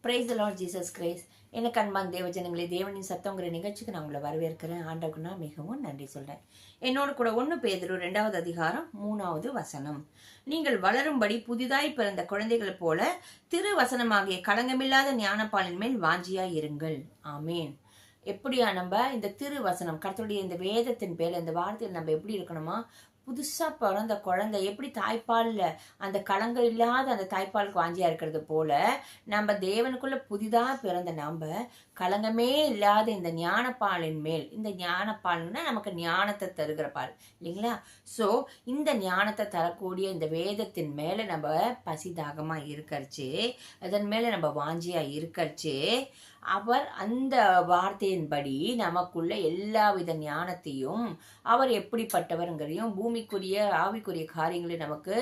Price Lord Jesus Christ எனக்கு அன்பான் தேவஜனங்களே தேவனின் சத்தங்கிற நிகழ்ச்சிக்கு நான் உங்களை வரவேற்கிறேன். ஆண்டவருக்கு மிகவும் நன்றி சொல்கிறேன் என்னோட கூட ஒன்று பேதரு ரெண்டாவது அதிகாரம் மூணாவது வசனம். நீங்கள் வளரும்படி புதிதாய் பிறந்த குழந்தைகளைப் போல திரு வசனமாகிய களங்கமில்லாத ஞானப்பாலின் மேல் வாஞ்சியாய் இருங்கள். ஆமேன். எப்படியா நம்ம இந்த திருவசனம் கர்த்தருடைய இந்த வேதத்தின் பேர் இந்த வார்த்தையில் நம்ம எப்படி இருக்கணுமா? புதுசா பிறந்த குழந்தை. எப்படி தாய்ப்பால்ல? அந்த களங்கள் இல்லாத அந்த தாய்ப்பாலுக்கு வாஞ்சியா இருக்கிறது போல நம்ம தேவனுக்குள்ள புதிதா பிறந்த நம்ம களங்கமே இல்லாத இந்த ஞானப்பாலின் மேல் இந்த ஞானப்பால்னா நமக்கு ஞானத்தை தருகிற பால் இல்லைங்களா? ஸோ இந்த ஞானத்தை தரக்கூடிய இந்த வேதத்தின் மேல நம்ம பசிதாகமா இருக்கறச்சு அதன் மேல நம்ம வாஞ்சியா இருக்கறச்சு அவர் அந்த வார்த்தையின்படி நமக்குள்ள எல்லாவித ஞானத்தையும் அவர் எப்படிப்பட்டவருங்கிறதையும் பூமிக்குரிய ஆவிக்குரிய காரியங்களை நமக்கு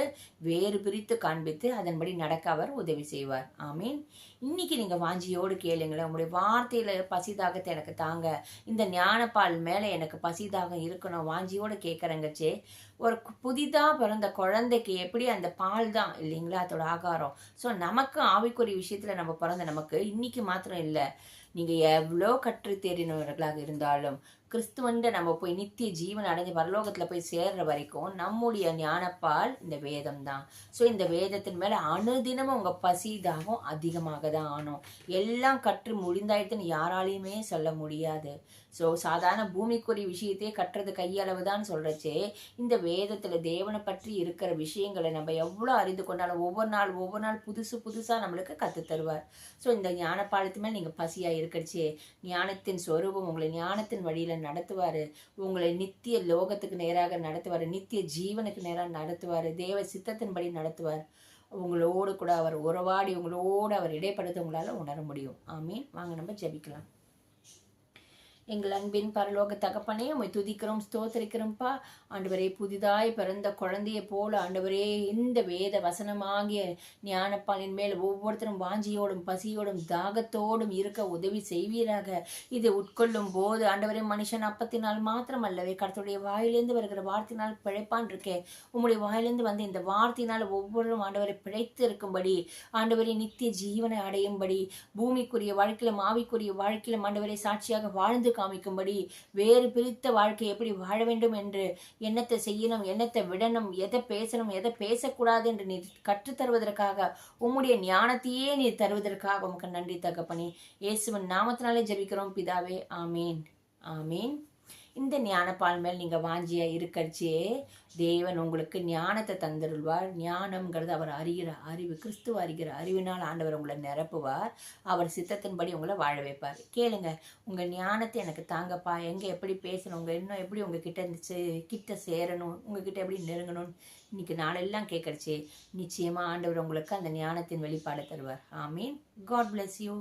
வேறு பிரித்து காண்பித்து அதன்படி நடக்க அவர் உதவி செய்வார். ஆமீன். இன்னைக்கு நீங்க வாஞ்சியோடு கேளுங்களேன். உங்களுடைய வார்த்தையில பசிதாகத்தை எனக்கு தாங்க. இந்த ஞானப்பால் மேல எனக்கு பசிதாகம் இருக்கணும். வாஞ்சியோடு கேட்கறங்கச்சே ஒரு புதிதாக பிறந்த குழந்தைக்கு எப்படி அந்த பால் தான் இல்லைங்களா? அதோட ஆகாரம். ஸோ நமக்கு ஆவிக்குரிய விஷயத்துல நம்ம பிறந்த நமக்கு இன்னைக்கு மாத்திரம் இல்லை. there. நீங்கள் எவ்வளோ கற்று தேறினவர்களாக இருந்தாலும் கிறிஸ்துவன்ட நம்ம போய் நித்திய ஜீவன் அடைஞ்சு பரலோகத்தில் போய் சேர்ற வரைக்கும் நம்முடைய ஞானப்பால் இந்த வேதம் தான் ஸோ இந்த வேதத்தின் மேலே அனுதினமும் உங்கள் பசி தாகம் அதிகமாக தான் ஆனோம் எல்லாம் கற்று முடிந்தாயிட்டுன்னு யாராலையுமே சொல்ல முடியாது. ஸோ சாதாரண பூமிக்குரிய விஷயத்தையே கட்டுறது கையளவு தான் சொல்கிறச்சே இந்த வேதத்தில் தேவனை பற்றி இருக்கிற விஷயங்களை நம்ம எவ்வளோ அறிந்து கொண்டாலும் ஒவ்வொரு நாள் ஒவ்வொரு நாள் புதுசு புதுசாக நம்மளுக்கு கற்றுத்தருவார் ஸோ இந்த ஞானப்பாலத்து மேலே நீங்கள் பசியாக இருக்கடிச்சே ஞானத்தின் ஸ்வரூபம் உங்களை ஞானத்தின் வழியில நடத்துவாரு. உங்களை நித்திய லோகத்துக்கு நேராக நடத்துவாரு. நித்திய ஜீவனுக்கு நேராக நடத்துவாரு. தேவ சித்தத்தின்படி நடத்துவார். உங்களோடு கூட அவர் உறவாடி உங்களோடு அவர் இடைப்படுத்த உங்களால உணர முடியும். ஆமீன். வாங்க நம்ம ஜெபிக்கலாம். எங்கள் அன்பின் பரலோக தகப்பனே உமை துதிக்கிறோம் ஸ்தோத்தரிக்கிறோம்ப்பா ஆண்டவரே புதிதாய் பிறந்த குழந்தையை போல ஆண்டவரே இந்த வேத வசனமாகிய ஞானப்பாலின் மேல் ஒவ்வொருத்தரும் வாஞ்சியோடும் பசியோடும் தாகத்தோடும் இருக்க உதவி செய்வீராக. இதை உட்கொள்ளும் போது ஆண்டவரே மனுஷன் அப்பத்தினால் மாத்திரம் அல்லவே கருத்துடைய வாயிலேருந்து வருகிற வார்த்தையினால் பிழைப்பான் இருக்கே. உம்முடைய வாயிலேந்து வந்து இந்த வார்த்தையினால் ஒவ்வொருவரும் ஆண்டவரை பிழைத்து இருக்கும்படி ஆண்டவரை நித்திய ஜீவனை அடையும்படி பூமிக்குரிய வாழ்க்கையிலும் ஆவிக்குரிய வாழ்க்கையிலும் ஆண்டவரை சாட்சியாக வாழ்ந்து காமிக்கும்படி வேறு பிரித்த வாழ்க்கை எப்படி வாழ வேண்டும் என்று என்னத்தை செய்யணும் என்னத்தை விடணும் எதை பேசணும் எதை பேசக்கூடாது என்று நீ கற்றுத்தருவதற்காக உம்முடைய ஞானத்தையே நீ தருவதற்காக உமக்கு நன்றி தகப்பனே. இயேசுவன் நாமத்தினாலே ஜெபிக்கிறோம். பிதாவே ஆமீன். ஆமீன். இந்த ஞானப்பால் மேல் நீங்கள் வாஞ்சியாக இருக்கச்சே தேவன் உங்களுக்கு ஞானத்தை தந்துருள்வார். ஞானம்ங்கிறது அவர் அறிகிற அறிவு கிறிஸ்துவ அறிகிற அறிவினால் ஆண்டவர் உங்களை நிரப்புவார். அவர் சித்தத்தின்படி உங்களை வாழ வைப்பார். கேளுங்க உங்கள் ஞானத்தை எனக்கு தாங்கப்பா. எங்கே எப்படி பேசணும்? உங்கள் இன்னும் எப்படி உங்கள் கிட்ட இருந்துச்சு? கிட்ட சேரணும்? உங்ககிட்ட எப்படி நெருங்கணும்னு இன்னைக்கு நாளெல்லாம் கேட்கறச்சே நிச்சயமாக ஆண்டவர் உங்களுக்கு அந்த ஞானத்தின் வெளிப்பாடை தருவார். ஆமீன். God bless you